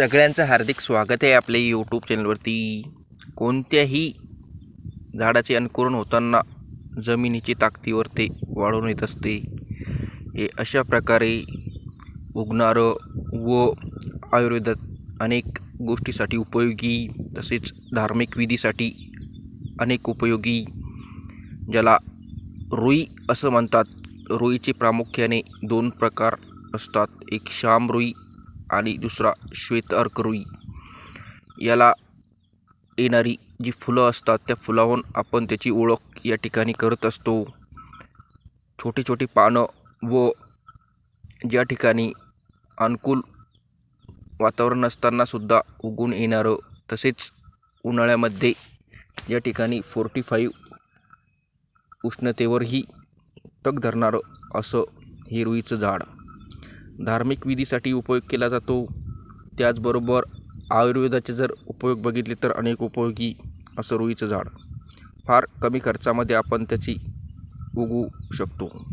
सगळ्यांचं हार्दिक स्वागत आहे आपल्या यूट्यूब चॅनलवरती कोणत्याही झाडाचे अंकुरण होताना जमिनीची ताकदीवर ते वाढून येत असते. हे अशा प्रकारे उगणारं व आयुर्वेदात अनेक गोष्टीसाठी उपयोगी तसेच धार्मिक विधीसाठी अनेक उपयोगी ज्याला रुई असं म्हणतात. रुईचे प्रामुख्याने दोन प्रकार असतात. एक श्याम रुई आणि दुसरा श्वेत अर्करुई याला येणारी जी फुलं असतात त्या फुलाहून आपण त्याची ओळख या ठिकाणी करत असतो. छोटी छोटी पानं व ज्या ठिकाणी अनुकूल वातावरण असतानासुद्धा उगून येणारं तसेच उन्हाळ्यामध्ये या ठिकाणी फोर्टी फाईव्ह उष्णतेवरही तग धरणारं असं हे रुईचं झाड. धार्मिक विधीसाठी उपयोग केला जातो. त्याचबरोबर आयुर्वेदाचे जर उपयोग बघितले तर अनेक उपयोगी असं रुईचं झाड. फार कमी खर्चामध्ये आपण त्याची उगवू शकतो.